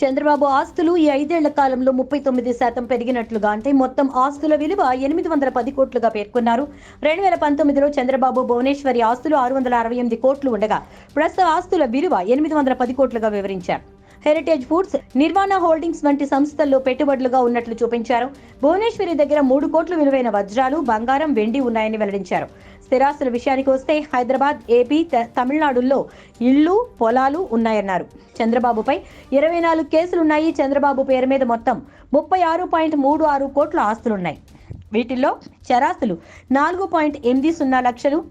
చంద్రబాబు ఆస్తులు ఈ ఐదేళ్ళ కాలంలో ముప్పై తొమ్మిది శాతం పెరిగినట్లుగా అంటే మొత్తం ఆస్తుల విలువ ఎనిమిది వందల పది కోట్లుగా పేర్కొన్నారు. రెండు వేల పంతొమ్మిదిలో చంద్రబాబు భువనేశ్వరి ఆస్తులు ఆరు వందల అరవై ఎనిమిది కోట్లు ఉండగా ప్రస్తుత ఆస్తుల విలువ ఎనిమిది వందల పది కోట్లుగా వివరించారు. హెరిటేజ్ ఫుడ్స్ నిర్వాణ హోల్డింగ్స్ వంటి సంస్థల్లో పెట్టుబడులుగా ఉన్నట్లు చూపించారు. భువనేశ్వరి దగ్గర మూడు కోట్లు విలువైన వజ్రాలు బంగారం వెండి ఉన్నాయని వెల్లడించారు. స్థిరాస్తుల విషయానికి వస్తే హైదరాబాద్ ఏపీ త- తమిళనాడుల్లో ఇళ్ళు పొలాలు ఉన్నాయన్నారు. చంద్రబాబుపై ఇరవై నాలుగు కేసులున్నాయి. చంద్రబాబు పేరు మీద మొత్తం ముప్పై ఆరు పాయింట్ మూడు ఆరు కోట్ల ఆస్తులున్నాయి. వీటిల్లో చరాస్తులు నాలుగు పాయింట్ ఎనిమిది సున్నా లక్షలు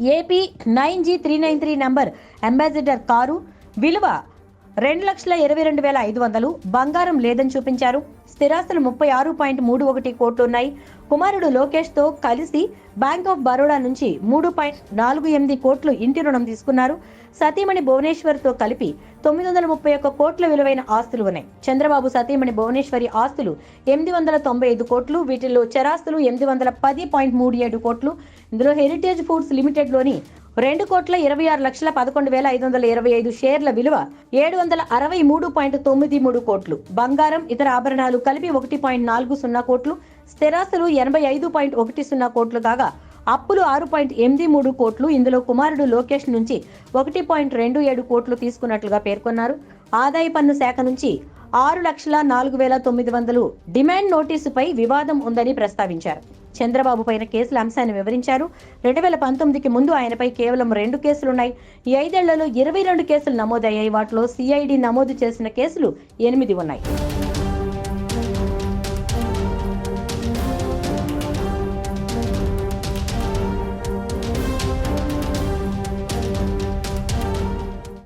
AP nine G three nine three number Ambassador car విలువ రెండు లక్షల ఇరవై రెండు వేల ఐదు వందలు బంగారం లేదని చూపించారు. స్థిరాస్తులు ముప్పై ఆరు పాయింట్ మూడు ఒకటి కోట్లు ఉన్నాయి కుమారుడు లోకేష్తో కలిసి బ్యాంక్ ఆఫ్ బరోడా నుంచి మూడు పాయింట్ నాలుగు ఎనిమిది కోట్లు ఇంటి రుణం తీసుకున్నారు. సతీమణి భువనేశ్వర్తో కలిపి తొమ్మిది వందల ముప్పై ఒక్క కోట్ల విలువైన ఆస్తులు ఉన్నాయి. చంద్రబాబు సతీమణి భువనేశ్వరి ఆస్తులు ఎనిమిది వందల తొంభై ఐదు కోట్లు వీటిల్లో చరాస్తులు ఎనిమిది వందల పది పాయింట్ మూడు ఏడు కోట్లు. ఇందులో హెరిటేజ్ ఫుడ్స్ లిమిటెడ్లోని రెండు కోట్ల ఇరవై ఆరు లక్షల పదకొండు వేల ఐదు వందల ఇరవై ఐదు షేర్ల విలువ ఏడు వందల అరవై మూడు పాయింట్ తొమ్మిది మూడు కోట్లు. బంగారం ఇతర ఆభరణాలు కలిపి ఒకటి పాయింట్ నాలుగు సున్నా కోట్లు. స్థిరాస్తులు ఎనభై ఐదు పాయింట్ ఒకటి సున్నా కోట్లు కాగా అప్పులు ఆరు పాయింట్ ఎనిమిది మూడు కోట్లు. ఇందులో కుమారుడు లోకేష్ నుంచి ఒకటి పాయింట్ రెండు ఏడు కోట్లు తీసుకున్నట్లుగా పేర్కొన్నారు. ఆదాయ పన్ను శాఖ నుంచి ఆరు లక్షల నాలుగు వేల తొమ్మిది వందలు డిమాండ్ నోటీసుపై వివాదం ఉందని ప్రస్తావించారు. చంద్రబాబు పైన కేసుల అంశాన్ని వివరించారు. రెండు వేల పంతొమ్మిదికి ముందు ఆయనపై కేవలం రెండు కేసులున్నాయి. ఈ ఐదేళ్ళలో ఇరవై రెండు కేసులు నమోదయ్యాయి. వాటిలో సిఐడి నమోదు చేసిన కేసులు ఎనిమిది ఉన్నాయి.